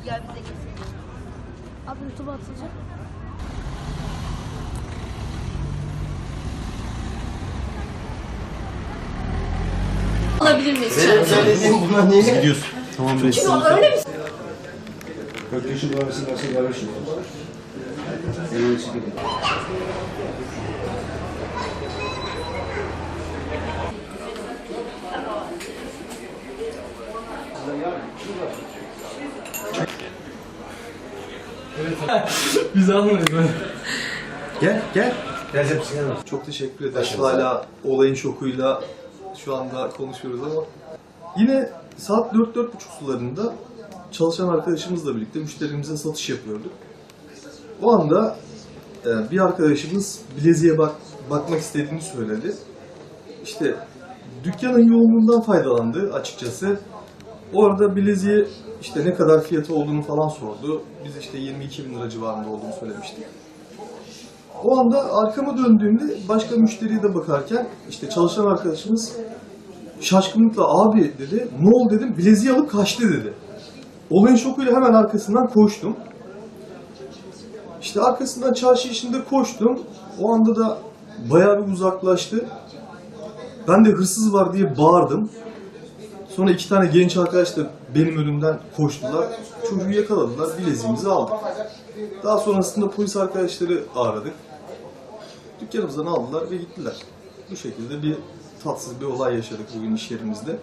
Hadi gel bize. Abi YouTube'a atılacak. Alabilir miyiz? buna niye? Gidiyorsun. Tamam reis. Öyle mi? Göktaş'ın babası nasıl barışıyor? Senin için Biz almayız böyle. Gel gel. Çok teşekkür ederiz. Hala olayın şokuyla şu anda konuşuyoruz ama yine saat 4-4.30 sularında çalışan arkadaşımızla birlikte müşterimize satış yapıyorduk. O anda e, bir arkadaşımız bileziğe bak, bakmak istediğini söyledi. İşte dükkanın yoğunluğundan faydalandı açıkçası. Orada bileziğe işte ne kadar fiyatı olduğunu falan sordu. Biz işte 22 bin lira civarında olduğunu söylemiştik. O anda arkama döndüğümde başka müşteriye de bakarken işte çalışan arkadaşımız şaşkınlıkla abi dedi ne oldu dedim bileziği alıp kaçtı dedi. Olayın şokuyla hemen arkasından koştum. İşte arkasından çarşı içinde koştum. O anda da bayağı bir uzaklaştı. Ben de hırsız var diye bağırdım. Sonra iki tane genç arkadaş da benim önümden koştular. Çocuğu yakaladılar, bileziğimizi aldık. Daha sonrasında polis arkadaşları aradık. Dükkanımızdan aldılar ve gittiler. Bu şekilde bir tatsız bir olay yaşadık bugün iş yerimizde.